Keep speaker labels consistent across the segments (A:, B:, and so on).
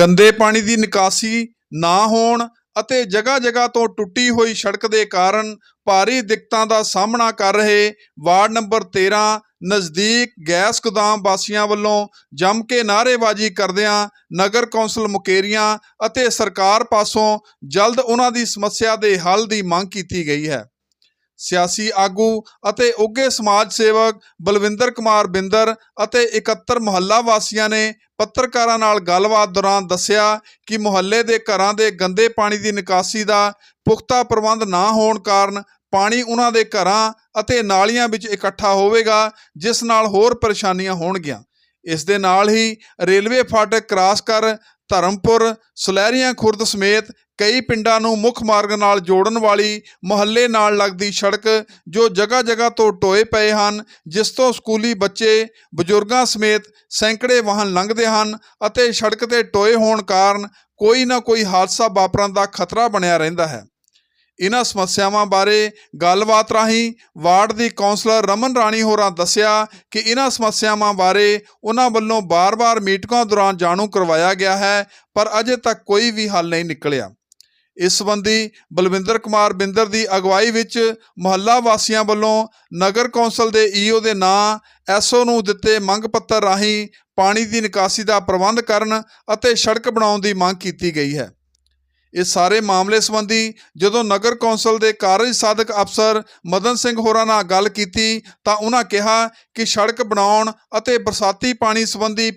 A: ਗੰਦੇ ਪਾਣੀ ਦੀ ਨਿਕਾਸੀ ਨਾ ਹੋਣ ਅਤੇ ਜਗ੍ਹਾ ਜਗ੍ਹਾ ਤੋਂ ਟੁੱਟੀ ਹੋਈ ਸੜਕ ਦੇ ਕਾਰਨ ਭਾਰੀ ਦਿੱਕਤਾਂ ਦਾ ਸਾਹਮਣਾ ਕਰ ਰਹੇ ਵਾਰਡ ਨੰਬਰ 13 ਨਜ਼ਦੀਕ ਗੈਸ ਗੋਦਾਮ ਵਾਸੀਆਂ ਵੱਲੋਂ ਜੰਮ ਕੇ ਨਾਅਰੇਬਾਜ਼ੀ ਕਰਦਿਆਂ ਨਗਰ ਕੌਂਸਲ ਮੁਕੇਰੀਆਂ ਅਤੇ ਸਰਕਾਰ ਪਾਸੋਂ ਜਲਦ ਉਹਨਾਂ ਦੀ ਸਮੱਸਿਆ ਦੇ ਹੱਲ ਦੀ ਮੰਗ ਕੀਤੀ ਗਈ ਹੈ। ਸਿਆਸੀ ਆਗੂ ਅਤੇ ਉੱਘੇ ਸਮਾਜ ਸੇਵਕ ਬਲਵਿੰਦਰ ਕੁਮਾਰ ਬਿੰਦਰ ਅਤੇ 71 ਮੁਹੱਲਾ ਵਾਸੀਆਂ ਨੇ ਪੱਤਰਕਾਰਾਂ ਨਾਲ ਗੱਲਬਾਤ ਦੌਰਾਨ ਦੱਸਿਆ ਕਿ ਮੁਹੱਲੇ ਦੇ ਘਰਾਂ ਦੇ ਗੰਦੇ ਪਾਣੀ ਦੀ ਨਿਕਾਸੀ ਦਾ ਪੁਖਤਾ ਪ੍ਰਬੰਧ ਨਾ ਹੋਣ ਕਾਰਨ ਪਾਣੀ ਉਹਨਾਂ ਦੇ ਘਰਾਂ ਅਤੇ ਨਾਲੀਆਂ ਵਿੱਚ ਇਕੱਠਾ ਹੋਵੇਗਾ, ਜਿਸ ਨਾਲ ਹੋਰ ਪਰੇਸ਼ਾਨੀਆਂ ਹੋਣਗੀਆਂ। ਇਸ ਦੇ ਨਾਲ ਹੀ ਰੇਲਵੇ ਫਾਟਕ ਕ੍ਰਾਸ ਕਰ ਧਰਮਪੁਰ, ਸੁਲਹਿਰੀਆਂ ਖੁਰਦ ਸਮੇਤ ਕਈ ਪਿੰਡਾਂ ਨੂੰ ਮੁੱਖ ਮਾਰਗ ਨਾਲ ਜੋੜਨ ਵਾਲੀ ਮੁਹੱਲੇ ਨਾਲ ਲੱਗਦੀ ਸੜਕ ਜੋ ਜਗ੍ਹਾ ਜਗ੍ਹਾ ਤੋਂ ਟੋਏ ਪਏ ਹਨ, ਜਿਸ ਤੋਂ ਸਕੂਲੀ ਬੱਚੇ, ਬਜ਼ੁਰਗਾਂ ਸਮੇਤ ਸੈਂਕੜੇ ਵਾਹਨ ਲੰਘਦੇ ਹਨ ਅਤੇ ਸੜਕ ਤੇ ਟੋਏ ਹੋਣ ਕਾਰਨ ਕੋਈ ਨਾ ਕੋਈ ਹਾਦਸਾ ਵਾਪਰਨ ਦਾ ਖਤਰਾ ਬਣਿਆ ਰਹਿੰਦਾ ਹੈ। ਇਹਨਾਂ ਸਮੱਸਿਆਵਾਂ ਬਾਰੇ ਗੱਲਬਾਤ ਰਾਹੀਂ ਵਾਰਡ ਦੀ ਕੌਂਸਲਰ ਰਮਨ ਰਾਣੀ ਹੋਰਾਂ ਦੱਸਿਆ ਕਿ ਇਹਨਾਂ ਸਮੱਸਿਆਵਾਂ ਬਾਰੇ ਉਹਨਾਂ ਵੱਲੋਂ ਬਾਰ-ਬਾਰ ਮੀਟਿੰਗਾਂ ਦੌਰਾਨ ਜਾਣੂ ਕਰਵਾਇਆ ਗਿਆ ਹੈ, ਪਰ ਅਜੇ ਤੱਕ ਕੋਈ ਵੀ ਹੱਲ ਨਹੀਂ ਨਿਕਲਿਆ। ਇਸ ਸੰਬੰਧੀ ਬਲਵਿੰਦਰ ਕੁਮਾਰ ਬਿੰਦਰ ਦੀ ਅਗਵਾਈ ਵਿੱਚ ਮੁਹੱਲਾ ਵਾਸੀਆਂ ਵੱਲੋਂ ਨਗਰ ਕੌਂਸਲ ਦੇ ਈਓ ਦੇ ਨਾਂ ਐਸਓ ਨੂੰ ਦਿੱਤੇ ਮੰਗ ਪੱਤਰ ਰਾਹੀਂ ਪਾਣੀ ਦੀ ਨਿਕਾਸੀ ਦਾ ਪ੍ਰਬੰਧ ਕਰਨ ਅਤੇ ਸੜਕ ਬਣਾਉਣ ਦੀ ਮੰਗ ਕੀਤੀ ਗਈ ਹੈ। ਇਹ ਸਾਰੇ ਮਾਮਲੇ ਸੰਬੰਧੀ ਜਦੋਂ ਨਗਰ ਕੌਂਸਲ ਦੇ ਕਾਰਜ ਸਾਧਕ ਅਫਸਰ ਮਦਨ ਸਿੰਘ ਹੋਰਾਂ ਨਾਲ ਗੱਲ ਕੀਤੀ ਤਾਂ ਉਹਨਾਂ ਕਿਹਾ ਕਿ ਸੜਕ ਬਣਾਉਣ ਅਤੇ ਬਰਸਾਤੀ ਪਾਣੀ ਸੰਬੰਧੀ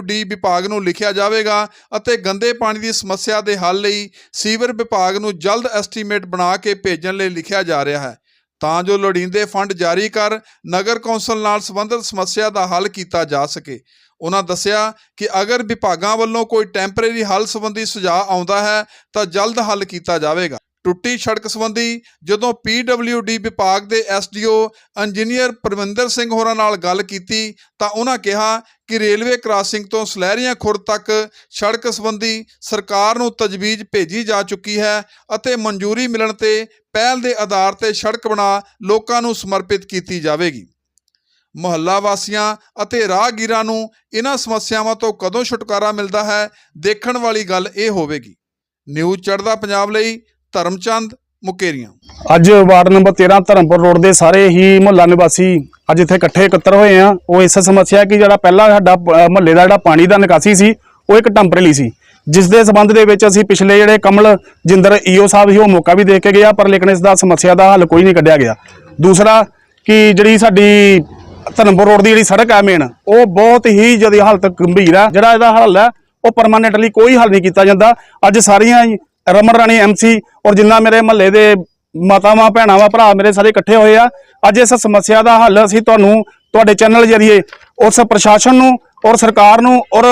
A: ਡੀ ਵਿਭਾਗ ਨੂੰ ਲਿਖਿਆ ਜਾਵੇਗਾ ਅਤੇ ਗੰਦੇ ਪਾਣੀ ਦੀ ਸਮੱਸਿਆ ਦੇ ਹੱਲ ਲਈ ਸੀਵਰ ਵਿਭਾਗ ਨੂੰ ਜਲਦ ਐਸਟੀਮੇਟ ਬਣਾ ਕੇ ਭੇਜਣ ਲਈ ਲਿਖਿਆ ਜਾ ਰਿਹਾ ਹੈ। ਤਾਂ ਜੋ ਲੋੜੀਂਦੇ ਫੰਡ ਜਾਰੀ ਕਰ ਨਗਰ ਕੌਂਸਲ ਨਾਲ ਸੰਬੰਧਿਤ ਸਮੱਸਿਆ ਦਾ ਹੱਲ ਕੀਤਾ ਜਾ ਸਕੇ। ਉਹਨਾਂ ਦੱਸਿਆ ਕਿ ਅਗਰ ਵਿਭਾਗਾਂ ਵੱਲੋਂ ਕੋਈ ਟੈਂਪਰੇਰੀ ਹੱਲ ਸੰਬੰਧੀ ਸੁਝਾਅ ਆਉਂਦਾ ਹੈ, ਤਾਂ ਜਲਦ ਹੱਲ ਕੀਤਾ ਜਾਵੇਗਾ। ਟੁੱਟੀ ਸੜਕ ਸੰਬੰਧੀ ਜਦੋਂ ਡੀ ਵਿਭਾਗ ਦੇ ਐਸਡੀਓ ਇੰਜੀਨੀਅਰ ਪਰਮਿੰਦਰ ਸਿੰਘ ਹੋਰਾਂ ਨਾਲ ਗੱਲ ਕੀਤੀ, ਤਾਂ ਉਹਨਾਂ ਕਿਹਾ ਕਿ ਰੇਲਵੇ ਕ੍ਰਾਸਿੰਗ ਤੋਂ ਸਲਹਿਰੀਆਂ ਖੁਰਦ ਤੱਕ ਸੜਕ ਸੰਬੰਧੀ ਸਰਕਾਰ ਨੂੰ ਤਜਵੀਜ਼ ਭੇਜੀ ਜਾ ਚੁੱਕੀ ਹੈ ਅਤੇ ਮਨਜ਼ੂਰੀ ਮਿਲਣ ਤੇ ਪਹਿਲ ਦੇ ਆਧਾਰ ਤੇ ਸੜਕ ਬਣਾ ਲੋਕਾਂ ਨੂੰ ਸਮਰਪਿਤ ਕੀਤੀ ਜਾਵੇਗੀ। ਮੁਹੱਲਾ ਵਾਸੀਆਂ ਅਤੇ ਰਾਹਗੀਰਾਂ ਨੂੰ ਇਹਨਾਂ ਸਮੱਸਿਆਵਾਂ ਤੋਂ ਕਦੋਂ ਛੁਟਕਾਰਾ ਮਿਲਦਾ ਹੈ, ਦੇਖਣ ਵਾਲੀ ਗੱਲ ਇਹ ਹੋਵੇਗੀ। ਨਿਊਜ਼ ਚੜ੍ਹਦਾ ਪੰਜਾਬ ਲਈ ਧਰਮਚੰਦ ਮੁਕੇਰੀਆਂ।
B: ਅੱਜ ਵਾਰਡ ਨੰਬਰ 13 ਧਰਮਪੁਰ ਰੋਡ ਦੇ ਸਾਰੇ ਹੀ ਮੁਹੱਲਾ ਨਿਵਾਸੀ ਅੱਜ ਇੱਥੇ ਇਕੱਠੇ ਇਕੱਤਰ ਹੋਏ ਆ। ਉਹ ਇਸ ਸਮੱਸਿਆ ਕਿ ਜਿਹੜਾ ਪਹਿਲਾਂ ਸਾਡਾ ਮੁਹੱਲੇ ਦਾ ਜਿਹੜਾ ਪਾਣੀ ਦਾ ਨਿਕਾਸੀ ਸੀ, ਉਹ ਇੱਕ ਟੈਂਪਰੇਰੀ ਸੀ। ਜਿਸ ਦੇ ਸਬੰਧ ਦੇ ਵਿੱਚ ਅਸੀਂ ਪਿਛਲੇ ਜਿਹੜੇ ਕਮਲ ਜਿੰਦਰ ਈਓ ਸਾਹਿਬ ਸੀ, ਉਹ ਮੌਕਾ ਵੀ ਦੇ ਕੇ ਗਿਆ ਪਰ ਲੇਕਿਨ ਇਸ ਦਾ ਸਮੱਸਿਆ ਦਾ ਹੱਲ ਕੋਈ ਨਹੀਂ ਕੱਢਿਆ ਗਿਆ। ਦੂਸਰਾ ਕਿ ਜਿਹੜੀ ਸਾਡੀ ਧਰਮਪੁਰ ਰੋਡ ਦੀ ਜਿਹੜੀ ਸੜਕ ਹੈ ਮੇਨ ਉਹ ਬਹੁਤ ਹੀ ਜ਼ਿਆਦਾ ਹਾਲਤ ਗੰਭੀਰ ਹੈ ਜਿਹੜਾ ਇਹਦਾ ਹੱਲ ਹੈ ਉਹ ਪਰਮਾਨੈਂਟਲੀ ਕੋਈ ਹੱਲ ਨਹੀਂ ਕੀਤਾ ਜਾਂਦਾ। ਅੱਜ ਸਾਰੀਆਂ ਰਮਨ ਰਾਣੀ ਐਮਸੀ ਔਰ ਜਿੰਨਾ ਮੇਰੇ ਮਹੱਲੇ ਦੇ ਮਾਤਾਵਾਂ, ਭੈਣਾਂ ਵਾ ਭਰਾ ਮੇਰੇ ਸਾਰੇ ਇਕੱਠੇ ਹੋਏ ਆ। ਅੱਜ ਇਸ ਸਮੱਸਿਆ ਦਾ ਹੱਲ ਅਸੀਂ ਤੁਹਾਨੂੰ, ਤੁਹਾਡੇ ਚੈਨਲ ਜਰੀਏ ਉਸ ਪ੍ਰਸ਼ਾਸਨ ਨੂੰ ਔਰ ਸਰਕਾਰ ਨੂੰ ਔਰ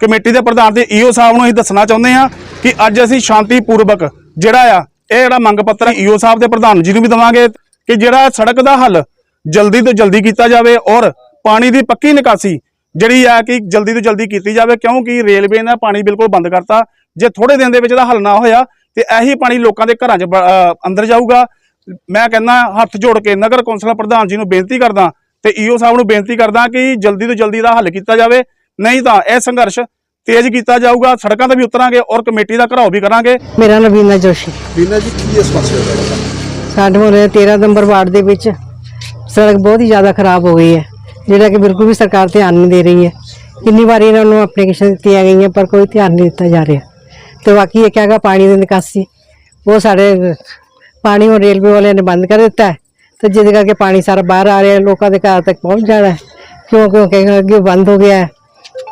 B: ਕਮੇਟੀ ਦੇ ਪ੍ਰਧਾਨ ਤੇ ਈਓ ਸਾਹਿਬ ਨੂੰ ਅਸੀਂ ਦੱਸਣਾ ਚਾਹੁੰਦੇ ਹਾਂ ਕਿ ਅੱਜ ਅਸੀਂ ਸ਼ਾਂਤੀਪੂਰਵਕ ਜਿਹੜਾ ਆ, ਇਹ ਜਿਹੜਾ ਮੰਗ ਪੱਤਰ ਈਓ ਸਾਹਿਬ ਦੇ ਪ੍ਰਧਾਨ ਜੀ ਨੂੰ ਵੀ ਦਵਾਂਗੇ ਕਿ ਜਿਹੜਾ ਸੜਕ ਦਾ ਹੱਲ ਜਲਦੀ ਤੋਂ ਜਲਦੀ ਕੀਤਾ ਜਾਵੇ ਔਰ ਪਾਣੀ ਦੀ ਪੱਕੀ ਨਿਕਾਸੀ ਜਿਹੜੀ ਆ ਕਿ ਜਲਦੀ ਤੋਂ ਜਲਦੀ ਕੀਤੀ ਜਾਵੇ ਕਿਉਂਕਿ ਰੇਲਵੇ ਨੇ ਪਾਣੀ ਬਿਲਕੁਲ ਬੰਦ ਕਰਤਾ। ਜੇ ਥੋੜੇ ਦਿਨ ਦੇ ਵਿੱਚ ਇਹਦਾ ਹੱਲ ਨਾ ਹੋਇਆ ਤੇ ਇਹੀ ਪਾਣੀ ਲੋਕਾਂ ਦੇ ਘਰਾਂ 'ਚ ਅੰਦਰ ਜਾਊਗਾ। ਮੈਂ ਕਹਿੰਦਾ ਹੱਥ ਜੋੜ ਕੇ ਨਗਰ ਕੌਂਸਲ ਪ੍ਰਧਾਨ ਜੀ ਨੂੰ ਬੇਨਤੀ ਕਰਦਾ ਤੇ ਈਓ ਸਾਹਿਬ ਨੂੰ ਬੇਨਤੀ ਕਰਦਾ ਕਿ ਜਲਦੀ ਤੋਂ ਜਲਦੀ ਦਾ ਹੱਲ ਕੀਤਾ ਜਾਵੇ। ਨਹੀਂ ਤਾਂ ਇਹ ਸੰਘਰਸ਼ ਤੇਜ਼ ਕੀਤਾ ਜਾਊਗਾ ਸੜਕਾਂ ਤੇ ਵੀ ਉਤਰਾਂਗੇ ਔਰ ਕਮੇਟੀ ਦਾ ਘਰਾਓ ਵੀ ਕਰਾਂਗੇ।
C: ਮੇਰਾ ਨਾਮ ਵੀਨਾ ਜੋਸ਼ੀ।
A: ਬੀਨਾ ਜੀ ਕੀ ਸਮੱਸਿਆ ਹੈ
C: ਸਾਡੇ ਮੁਹੱਲੇ 13 ਨੰਬਰ ਵਾਰਡ ਦੇ ਵਿੱਚ ਸੜਕ ਬਹੁਤ ਹੀ ਜ਼ਿਆਦਾ ਖਰਾਬ ਹੋ ਗਈ ਹੈ। ਜਿਹੜਾ ਕਿ ਬਿਲਕੁਲ ਵੀ ਸਰਕਾਰ ਧਿਆਨ ਨਹੀਂ ਦੇ ਰਹੀ ਹੈ। ਕਿੰਨੀ ਵਾਰੀ ਇਹਨਾਂ ਨੂੰ ਐਪਲੀਕੇਸ਼ਨ ਦਿੱਤੀਆਂ ਗਈਆਂ, ਪਰ ਕੋਈ ਧਿਆਨ ਨਹੀਂ ਦਿੱਤਾ ਜਾ ਰਿਹਾ। ਤੇ ਬਾਕੀ ਇਹ ਹੈਗਾ ਪਾਣੀ ਦੀ ਨਿਕਾਸੀ। ਉਹ ਸਾਡੇ ਪਾਣੀ ਉਹ ਰੇਲਵੇ ਵਾਲਿਆਂ ਨੇ ਬੰਦ ਕਰ ਦਿੱਤਾ ਹੈ। ਤੇ ਜਿਹਦੇ ਕਰਕੇ ਪਾਣੀ ਸਾਰਾ ਬਾਹਰ ਆ ਰਿਹਾ, ਲੋਕਾਂ ਦੇ ਘਰ ਤੱਕ ਪਹੁੰਚ ਜਾਣਾ ਹੈ। ਕਿਉਂ ਕਿਉਂਕਿ ਅੱਗੇ ਬੰਦ ਹੋ ਗਿਆ ਹੈ।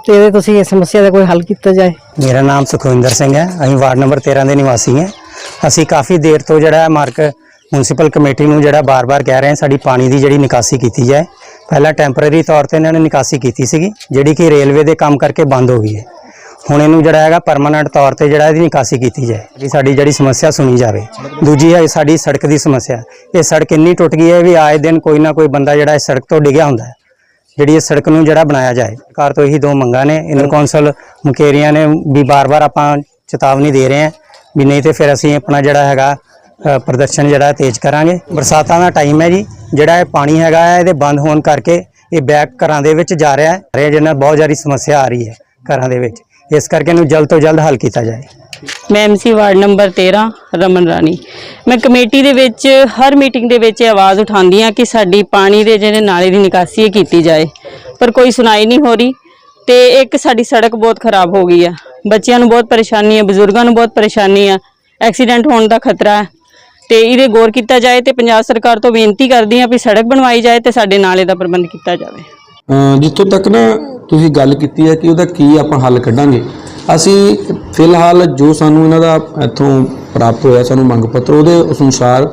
C: ਤੇ ਇਹਦੇ ਤੁਸੀਂ ਇਸ ਸਮੱਸਿਆ ਦਾ ਕੋਈ ਹੱਲ ਕੀਤਾ ਜਾਏ।
D: ਮੇਰਾ ਨਾਮ ਸੁਖਵਿੰਦਰ ਸਿੰਘ ਹੈ। ਅਸੀਂ ਵਾਰਡ ਨੰਬਰ 13 ਦੇ ਨਿਵਾਸੀ ਹਾਂ। ਅਸੀਂ ਕਾਫੀ ਦੇਰ ਤੋਂ ਜਿਹੜਾ ਹੈ, ਮਾਰਕ ਮਿਊਨਿਸਪਲ ਕਮੇਟੀ ਨੂੰ ਜਿਹੜਾ ਬਾਰ-ਬਾਰ ਕਹਿ ਰਹੇ ਹਾਂ ਸਾਡੀ ਪਾਣੀ ਦੀ ਜਿਹੜੀ ਨਿਕਾਸੀ ਕੀਤੀ ਜਾਏ। ਪਹਿਲਾਂ ਟੈਂਪਰੇਰੀ ਤੌਰ ਤੇ ਇਹਨਾਂ ਨੇ ਨਿਕਾਸੀ ਕੀਤੀ ਸੀਗੀ, ਜਿਹੜੀ ਕਿ ਰੇਲਵੇ ਦੇ ਕੰਮ ਕਰਕੇ ਬੰਦ ਹੋ ਗਈ ਹੈ। ਹੁਣ ਇਹਨੂੰ ਜਿਹੜਾ ਹੈਗਾ ਪਰਮਾਨੈਂਟ ਤੌਰ ਤੇ ਜਿਹੜਾ ਇਹਦੀ ਨਿਕਾਸੀ ਕੀਤੀ ਜਾਏ। ਜੀ ਸਾਡੀ ਜਿਹੜੀ ਸਮੱਸਿਆ ਸੁਣੀ ਜਾਵੇ। ਦੂਜੀ ਹੈ ਸਾਡੀ ਸੜਕ ਦੀ ਸਮੱਸਿਆ। ਇਹ ਸੜਕ ਇੰਨੀ ਟੁੱਟ ਗਈ ਹੈ ਵੀ ਆਏ ਦਿਨ ਕੋਈ ਨਾ ਕੋਈ ਬੰਦਾ ਜਿਹੜਾ ਇਸ ਸੜਕ ਤੋਂ ਡਿੱਗਿਆ ਹੁੰਦਾ ਹੈ। ਜਿਹੜੀ ਇਸ ਸੜਕ ਨੂੰ ਜਿਹੜਾ ਬਣਾਇਆ ਜਾਏ। ਸਰਕਾਰ ਤੋਂ ਇਹੀ ਦੋ ਮੰਗਾਂ ਨੇ। ਇਨਰ ਕੌਂਸਲ ਮੁਕੇਰੀਆਂ ਨੇ ਵੀ ਬਾਰ-ਬਾਰ ਆਪਾਂ ਚੇਤਾਵਨੀ ਦੇ ਰਹੇ ਹਾਂ। ਵੀ ਨਹੀਂ ਤੇ ਫਿਰ ਅਸੀਂ ਆਪਣਾ ਜਿਹੜਾ ਹੈਗਾ ਪ੍ਰਦਰਸ਼ਨ ਜਿਹੜਾ ਤੇਜ਼ ਕਰਾਂਗੇ। ਬਰਸਾਤਾਂ ਦਾ ਟਾਈਮ ਹੈ ਜੀ। ਜਿਹੜਾ ਇਹ ਪਾਣੀ ਹੈਗਾ ਹੈ, ਇਹਦੇ ਬੰਦ ਹੋਣ ਕਰਕੇ ਇਹ ਬੈਕ ਘਰਾਂ ਦੇ ਵਿੱਚ ਜਾ ਰਿਹਾ ਹੈ। ਜਿਹਨਾਂ ਬਹੁਤ ਜ਼ਿਆਦਾ ਸਮੱਸਿਆ ਆ ਰਹੀ ਹੈ ਘਰਾਂ ਦੇ ਵਿੱਚ। ਇਸ ਕਰਕੇ ਇਹਨੂੰ ਜਲਦ ਤੋਂ ਜਲਦ ਹੱਲ ਕੀਤਾ ਜਾਏ।
E: ਮੈਂ MC ward number 13 Raman Rani. ਮੈਂ ਕਮੇਟੀ ਦੇ ਵਿੱਚ, ਹਰ ਮੀਟਿੰਗ ਦੇ ਵਿੱਚ ਇਹ ਆਵਾਜ਼ ਉਠਾਉਂਦੀ ਹਾਂ ਕਿ ਸਾਡੀ ਪਾਣੀ ਦੇ ਜਿਹੜੇ ਨਾਲੇ ਦੀ ਨਿਕਾਸੀ ਹੈ ਕੀਤੀ ਜਾਏ। ਪਰ ਕੋਈ ਸੁਣਾਈ ਨਹੀਂ ਹੋ ਰਹੀ ਤੇ ਇੱਕ ਸਾਡੀ ਸੜਕ ਬਹੁਤ ਖਰਾਬ ਹੋ ਗਈ ਆ। ਬੱਚਿਆਂ ਨੂੰ ਬਹੁਤ ਪਰੇਸ਼ਾਨੀ ਹੈ ਬਜ਼ੁਰਗਾਂ ਨੂੰ ਬਹੁਤ ਪਰੇਸ਼ਾਨੀ ਆ। ਐਕਸੀਡੈਂਟ ਹੋਣ ਦਾ ਖਤਰਾ ਹੈ। ਤੇ ਇਹਦੇ ਗੌਰ ਕੀਤਾ ਜਾਏ ਤੇ ਪੰਜਾਬ ਸਰਕਾਰ ਤੋਂ ਬੇਨਤੀ ਕਰਦੀ ਹਾਂ ਵੀ ਸੜਕ ਬਣਵਾਈ ਜਾਏ ਤੇ ਸਾਡੇ ਨਾਲੇ ਦਾ ਪ੍ਰਬੰਧ ਕੀਤਾ ਜਾਵੇ।
F: ਜਿੱਥੋਂ ਤੱਕ ਨਾ ਤੁਸੀਂ ਗੱਲ ਕੀਤੀ ਹੈ ਕਿ ਉਹਦਾ ਕੀ ਆਪਾਂ ਹੱਲ ਕੱਢਾਂਗੇ। ਅਸੀਂ ਫਿਲਹਾਲ ਜੋ ਸਾਨੂੰ ਇਹਨਾਂ ਦਾ ਇੱਥੋਂ ਪ੍ਰਾਪਤ ਹੋਇਆ, ਸਾਨੂੰ ਮੰਗ ਪੱਤਰ, ਉਹਦੇ ਅਨੁਸਾਰ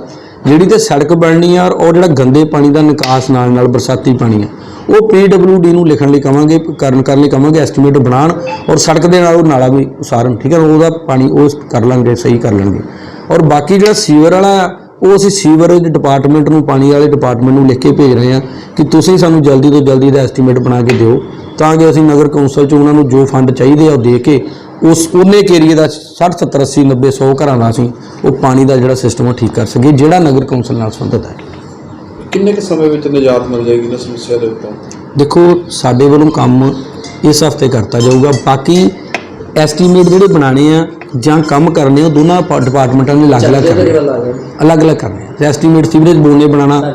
F: ਜਿਹੜੀ ਤੇ ਸੜਕ ਬਣਨੀ ਆ ਔਰ ਜਿਹੜਾ ਗੰਦੇ ਪਾਣੀ ਦਾ ਨਿਕਾਸ ਨਾਲ ਨਾਲ ਬਰਸਾਤੀ ਪਾਣੀ ਆ, ਉਹ ਪੀਡਬਲਯੂਡੀ ਨੂੰ ਲਿਖਣ ਲਈ ਕਵਾਂਗੇ, ਕਰਨ ਕਰਨ ਲਈ ਕਵਾਂਗੇ, ਐਸਟੀਮੇਟ ਬਣਾਉਣ ਔਰ ਸੜਕ ਦੇ ਨਾਲ ਉਹ ਨਾਲਾ ਵੀ ਉਸਾਰਨ, ਠੀਕ ਹੈ, ਉਹਦਾ ਪਾਣੀ ਉਹ ਕਰ ਲਾਂਗੇ, ਸਹੀ ਕਰ ਲਾਂਗੇ ਔਰ ਬਾਕੀ ਜਿਹੜਾ ਸੀਵਰ ਵਾਲਾ ਉਹ ਅਸੀਂ ਸੀਵਰੇਜ ਡਿਪਾਰਟਮੈਂਟ ਨੂੰ ਪਾਣੀ ਵਾਲੇ ਡਿਪਾਰਟਮੈਂਟ ਨੂੰ ਲਿਖ ਕੇ ਭੇਜ ਰਹੇ ਹਾਂ ਕਿ ਤੁਸੀਂ ਸਾਨੂੰ ਜਲਦੀ ਤੋਂ ਜਲਦੀ ਦਾ ਐਸਟੀਮੇਟ ਬਣਾ ਕੇ ਦਿਓ ਤਾਂ ਕਿ ਅਸੀਂ ਨਗਰ ਕੌਂਸਲ ਚ ਉਹਨਾਂ ਨੂੰ ਜੋ ਫੰਡ ਚਾਹੀਦੇ ਆ ਉਹ ਦੇ ਕੇ ਉਸ ਉਹਨੇ ਏਰੀਏ ਦਾ 60 70 80 90 100 ਘਰਾਂ ਦਾ ਅਸੀਂ ਉਹ ਪਾਣੀ ਦਾ ਜਿਹੜਾ ਸਿਸਟਮ ਉਹ ਠੀਕ ਕਰ ਸਕੀਏ ਜਿਹੜਾ ਨਗਰ ਕੌਂਸਲ ਨਾਲ ਸੰਬੰਧਿਤ ਹੈ।
A: ਕਿੰਨੇ ਕੁ ਸਮੇਂ ਵਿੱਚ ਨਿਜਾਤ ਮਿਲ ਜਾਏਗੀ ਨਾ ਸਮੱਸਿਆ ਦੇ ਉੱਤੋਂ
F: ਦੇਖੋ ਸਾਡੇ ਵੱਲੋਂ ਕੰਮ ਇਸ ਹਫ਼ਤੇ ਕਰਤਾ ਜਾਊਗਾ ਬਾਕੀ ਐਸਟੀਮੇਟ ਜਿਹੜੇ ਬਣਾਣੇ ਆ ਜਾਂ ਕੰਮ ਕਰਨੇ ਆ, ਉਹ ਦੋਨਾਂ ਡਿਪਾਰਟਮੈਂਟਾਂ ਨੇ ਅਲੱਗ-ਅਲੱਗ ਕਰਨੇ ਅਲੱਗ-ਅਲੱਗ ਕਰਨੇ ਐਸਟੀਮੇਟ ਸੀਵਰੇਜ ਬੋਰਡ ਨੇ ਬਣਾਉਣਾ।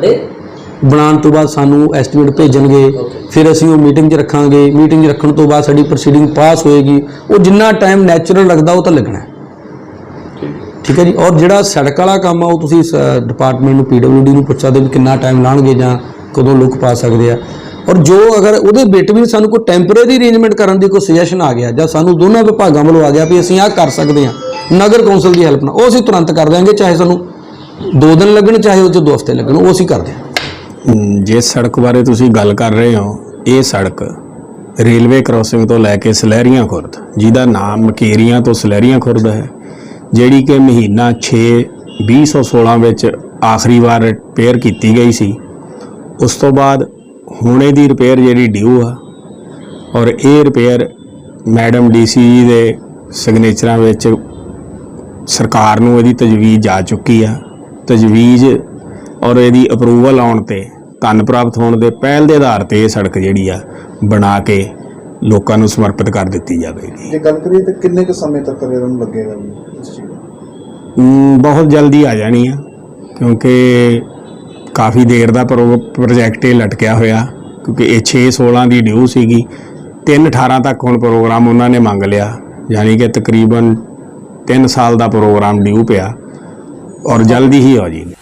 F: ਬਣਾਉਣ ਤੋਂ ਬਾਅਦ ਸਾਨੂੰ ਐਸਟੀਮੇਟ ਭੇਜਣਗੇ। ਫਿਰ ਅਸੀਂ ਉਹ ਮੀਟਿੰਗ 'ਚ ਰੱਖਾਂਗੇ। ਮੀਟਿੰਗ 'ਚ ਰੱਖਣ ਤੋਂ ਬਾਅਦ ਸਾਡੀ ਪ੍ਰੋਸੀਡਿੰਗ ਪਾਸ ਹੋਏਗੀ। ਉਹ ਜਿੰਨਾ ਟਾਈਮ ਨੈਚੁਰਲ ਲੱਗਦਾ ਉਹ ਤਾਂ ਲੱਗਣਾ ਠੀਕ ਹੈ ਜੀ? ਔਰ ਜਿਹੜਾ ਸੜਕ ਵਾਲਾ ਕੰਮ ਆ ਉਹ ਤੁਸੀਂ ਡਿਪਾਰਟਮੈਂਟ ਨੂੰ ਪੀਡਬਲਯੂਡੀ ਨੂੰ ਪੁੱਛ ਸਕਦੇ ਵੀ ਕਿੰਨਾ ਟਾਈਮ ਲਾਣਗੇ ਜਾਂ ਕਦੋਂ ਲੁੱਕ ਪਾ ਸਕਦੇ ਆ। ਔਰ ਜੋ ਅਗਰ ਉਹਦੇ ਬਿਟ ਵੀ ਸਾਨੂੰ ਕੋਈ ਟੈਂਪਰੇਰੀ ਅਰੇਂਜਮੈਂਟ ਕਰਨ ਦੀ ਕੋਈ ਸੁਜੈਸ਼ਨ ਆ ਗਿਆ ਜਾਂ ਸਾਨੂੰ ਦੋਨਾਂ ਵਿਭਾਗਾਂ ਵੱਲੋਂ ਆ ਗਿਆ ਵੀ ਅਸੀਂ ਆਹ ਕਰ ਸਕਦੇ ਹਾਂ ਨਗਰ ਕੌਂਸਲ ਦੀ ਹੈਲਪ ਨਾਲ ਉਹ ਅਸੀਂ ਤੁਰੰਤ ਕਰ ਦਿਆਂਗੇ ਚਾਹੇ ਸਾਨੂੰ 2 ਦਿਨ ਲੱਗਣ ਚਾਹੇ ਉਹ 'ਚ 2 ਹਫ਼ਤੇ ਲੱਗਣ ਉਹ ਅਸੀਂ ਕਰਦੇ ਹਾਂ
G: ਹਮ, ਜਿਸ ਸੜਕ ਬਾਰੇ ਤੁਸੀਂ ਗੱਲ ਕਰ ਰਹੇ ਹੋ ਇਹ ਸੜਕ ਰੇਲਵੇ ਕ੍ਰਾਸਿੰਗ ਤੋਂ ਲੈ ਕੇ ਸਲਹਿਰੀਆਂ ਖੁਰਦ ਜਿਹਦਾ ਨਾਮ ਮਕੇਰੀਆਂ ਤੋਂ ਸਲਹਿਰੀਆਂ ਖੁਰਦ ਹੈ ਜਿਹੜੀ ਕਿ ਮਹੀਨਾ 6 2016 ਵਿੱਚ ਆਖਰੀ ਵਾਰ ਰਿਪੇਅਰ ਕੀਤੀ ਗਈ ਸੀ ਉਸ ਤੋਂ ਬਾਅਦ ਹੁਣ ਇਹਦੀ ਰਿਪੇਅਰ ਜਿਹੜੀ ਡਿਊ ਆ ਔਰ ਇਹ ਰਿਪੇਅਰ ਮੈਡਮ ਡੀਸੀ ਦੇ ਸਿਗਨੇਚਰਾਂ ਵਿੱਚ ਸਰਕਾਰ ਨੂੰ ਇਹਦੀ ਤਜਵੀਜ਼ ਜਾ ਚੁੱਕੀ ਆ। ਤਜਵੀਜ਼ ਔਰ ਇਹਦੀ ਅਪਰੂਵਲ ਆਉਣ ਤੇ ਧਨ ਪ੍ਰਾਪਤ ਹੋਣ ਦੇ ਪਹਿਲ ਦੇ ਆਧਾਰ ਤੇ ਇਹ ਸੜਕ ਜਿਹੜੀ ਆ ਬਣਾ ਕੇ ਲੋਕਾਂ ਨੂੰ ਸਮਰਪਿਤ ਕਰ ਦਿੱਤੀ ਜਾਵੇਗੀ।
A: ਜੇ ਗੱਲ ਕਰੀਏ ਤਾਂ ਕਿੰਨੇ ਕੁ ਸਮੇਂ ਤੱਕ ਇਹਨਾਂ ਨੂੰ ਲੱਗੇਗਾ ਇਸ ਚੀਜ਼ ਦਾ?
G: ਬਹੁਤ ਜਲਦੀ ਆ ਜਾਣੀ ਆ ਕਿਉਂਕਿ ਕਾਫੀ ਦੇਰ ਦਾ ਪ੍ਰੋ- ਪ੍ਰੋਜੈਕਟ ਇਹ ਲਟਕਿਆ ਹੋਇਆ, ਕਿਉਂਕਿ ਇਹ 6 16 ਦੀ ਡਿਊ ਸੀਗੀ 3 18 ਤੱਕ ਹੁਣ ਪ੍ਰੋਗਰਾਮ ਉਹਨਾਂ ਨੇ ਮੰਗ ਲਿਆ, ਯਾਨੀ ਕਿ ਤਕਰੀਬਨ 3 ਸਾਲ ਦਾ ਪ੍ਰੋਗਰਾਮ ਡਿਊ ਪਿਆ, ਔਰ ਜਲਦੀ ਹੀ ਹੋ ਜੀ।